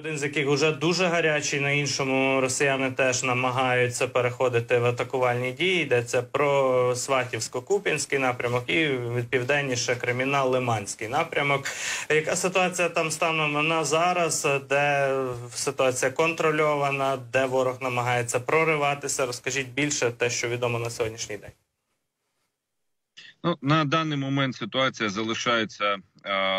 Один з яких вже дуже гарячий, на іншому росіяни теж намагаються переходити в атакувальні дії. Йдеться про Сватівсько-Куп'янський напрямок і південніше кримінал Лиманський напрямок. Яка ситуація там станом на зараз, де ситуація контрольована, де ворог намагається прориватися? Розкажіть більше те, що відомо на сьогоднішній день. Ну на даний момент ситуація залишається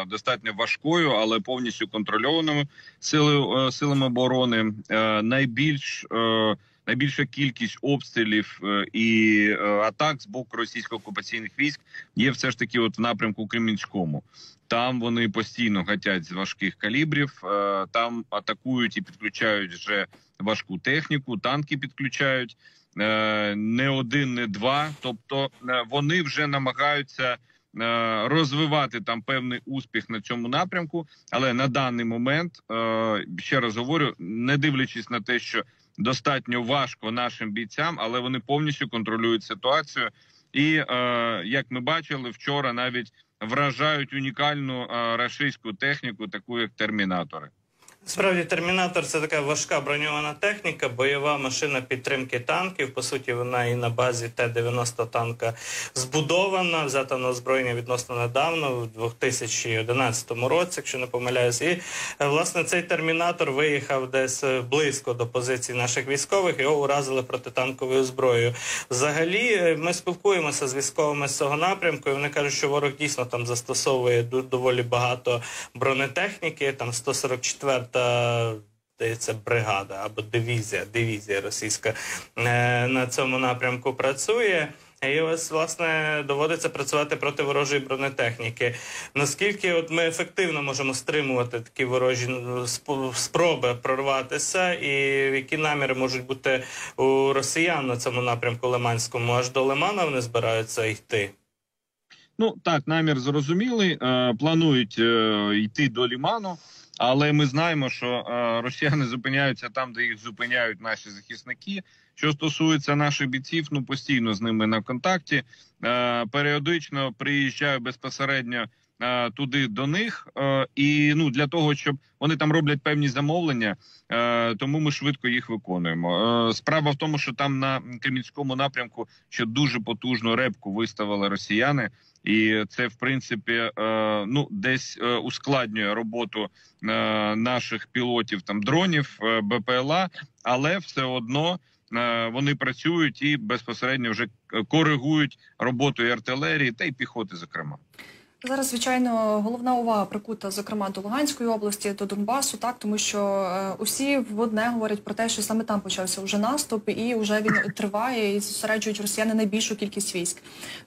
достатньо важкою, але повністю контрольованою сили, е, силами оборони. Е, найбільш е, найбільша кількість обстрілів е, і е, атак з боку російсько-окупаційних військ є все ж таки, от в напрямку Кремінському. Там вони постійно гатять з важких калібрів. Е, там атакують і підключають вже важку техніку, танки підключають. Е, не один, не два. Тобто е, вони вже намагаються е, розвивати там певний успіх на цьому напрямку. Але на даний момент ще раз говорю, не дивлячись на те, що достатньо важко нашим бійцям, але вони повністю контролюють ситуацію. І як ми бачили вчора, навіть вражають унікальну рашистську техніку, таку як термінатори. Справді, термінатор це така важка броньована техніка, бойова машина підтримки танків. По суті, вона і на базі Т-90 танка збудована, взята на озброєння відносно недавно, в 2011 році, якщо не помиляюсь. І е, власне цей термінатор виїхав десь е, близько до позицій наших військових. Його уразили протитанковою зброєю. Взагалі, е, ми спілкуємося з військовими з цього напрямку. і Вони кажуть, що ворог дійсно там застосовує доволі багато бронетехніки. Там 144 та здається, бригада або дивізія, дивізія російська е, на цьому напрямку працює. І ось власне доводиться працювати проти ворожої бронетехніки. Наскільки от ми ефективно можемо стримувати такі ворожі ну, спроби прорватися, і які наміри можуть бути у росіян на цьому напрямку Лиманському? Аж до Лимана вони збираються йти. Ну так, намір зрозумілий. Е, планують е, йти до Ліману. Але ми знаємо, що е, росіяни зупиняються там, де їх зупиняють наші захисники. Що стосується наших бійців, ну постійно з ними на контакті. Періодично приїжджаю безпосередньо туди до них, і ну для того, щоб вони там роблять певні замовлення, тому ми швидко їх виконуємо. Справа в тому, що там на Кремінському напрямку ще дуже потужну репку виставили росіяни і це в принципі е, ну десь е, ускладнює роботу е, наших пілотів там дронів БПЛА, але все одно. Вони працюють і безпосередньо вже коригують роботу і артилерії та й піхоти, зокрема. Зараз, звичайно, головна увага прикута, зокрема, до Луганської області, до Донбасу, так тому що е, усі в одне говорять про те, що саме там почався вже наступ, і вже він триває і зосереджують росіяни найбільшу кількість військ.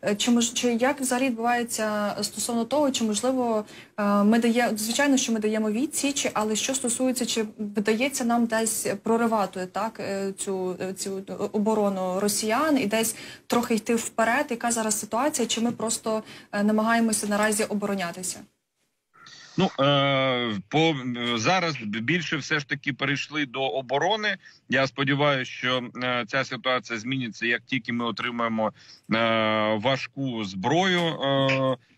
Е, чи мож, чи як взагалі відбувається стосовно того, чи можливо е, ми дає звичайно, що ми даємо відсічі, але що стосується, чи вдається нам десь проривати так цю цю оборону росіян і десь трохи йти вперед? Яка зараз ситуація? Чи ми просто намагаємося на наразі оборонятися? Ну е, по зараз більше все ж таки перейшли до оборони. Я сподіваюся, що е, ця ситуація зміниться як тільки ми отримаємо е, важку зброю,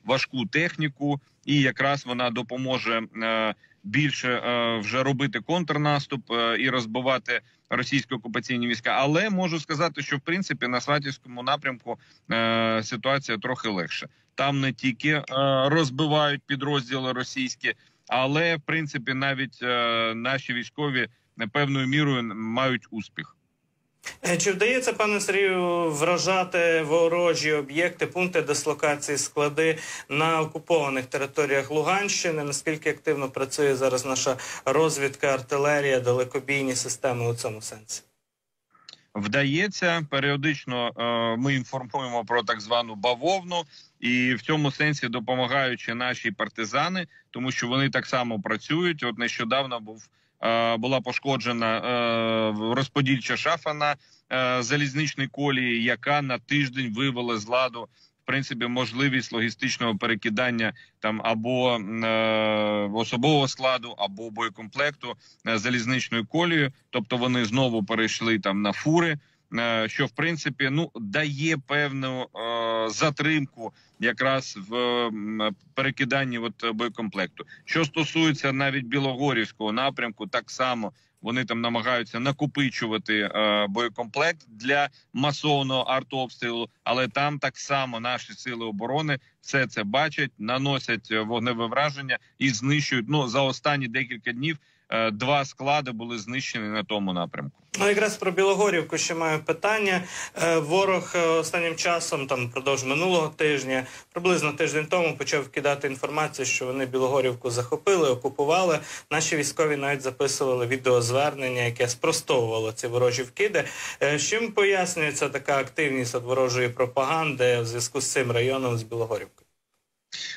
важку техніку, і якраз вона допоможе е, більше е, вже робити контрнаступ е, і розбивати російські окупаційні війська. Але можу сказати, що в принципі на Сватівському напрямку ситуація трохи легша. Там не тільки розбивають підрозділи російські, але в принципі навіть наші військові певною мірою мають успіх. Е, чи вдається пане Сергію вражати ворожі об'єкти, пункти дислокації, склади на окупованих територіях Луганщини? Наскільки активно працює зараз наша розвідка, артилерія, далекобійні системи у цьому сенсі? Вдається періодично. Е, ми інформуємо про так звану бавовну, і в цьому сенсі допомагаючи наші партизани, тому що вони так само працюють. От нещодавно був. Е, була пошкоджена е, розподільча шафа на е, залізничній колії, яка на тиждень вивела з ладу. В принципі, можливість логістичного перекидання там або особового складу, або боєкомплекту залізничною колією. Тобто вони знову перейшли там на фури. Е, що в принципі ну дає певну е, затримку якраз в перекиданні от боєкомплекту. Що стосується навіть Білогорівського напрямку, так само вони там намагаються накопичувати е, боєкомплект для масовного артобстрілу, але там так само наші сили оборони все це бачать, наносять вогневе враження і знищують. Ну за останні декілька днів два склади були знищені на тому напрямку. Ну, якраз про Білогорівку ще маю питання. Е, Ворог е, останнім часом, там впродовж минулого тижня, приблизно тиждень тому, почав кидати інформацію, що вони Білогорівку захопили, окупували. Наші військові навіть записували відеозвернення, яке спростовувало ці ворожі вкиди. Е, Чим пояснюється така активність от ворожої пропаганди в зв'язку з цим районом з Білогорівкою?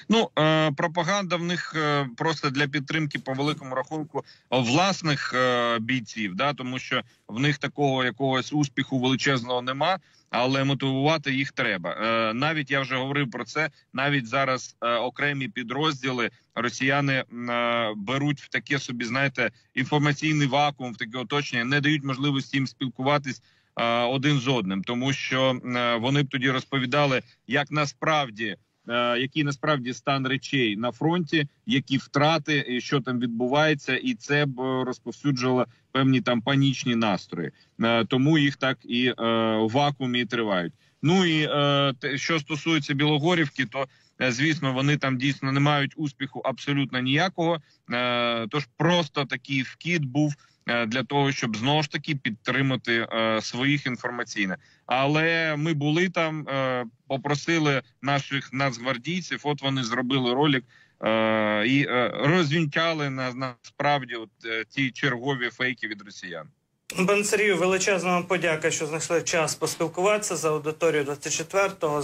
Ну е, пропаганда в них е, просто для підтримки по великому рахунку власних е, бійців, да тому що в них такого якогось успіху величезного нема. Але мотивувати їх треба. Навіть я вже говорив про це. Навіть зараз окремі підрозділи росіяни беруть в таке собі, знаєте, інформаційний вакуум, в таке оточення, не дають можливості їм спілкуватись один з одним, тому що вони б тоді розповідали, як насправді який насправді стан речей на фронті, які втрати, що там відбувається, і це б е, розповсюджувало певні там панічні настрої. Е, Тому їх так і е, в вакуумі тривають. Ну і е, що стосується Білогорівки, то е, звісно вони там дійсно не мають успіху абсолютно ніякого. Е, Тож просто такий вкид був е, для того, щоб знову ж таки підтримати е, своїх інформаційно. Але ми були там, е, попросили наших нацгвардійців. От вони зробили ролик е, і е, розвінчали на насправді от е, ці чергові фейки від росіян. Пан Сергію, величезна вам подяка, що знайшли час поспілкуватися за аудиторію 24-го.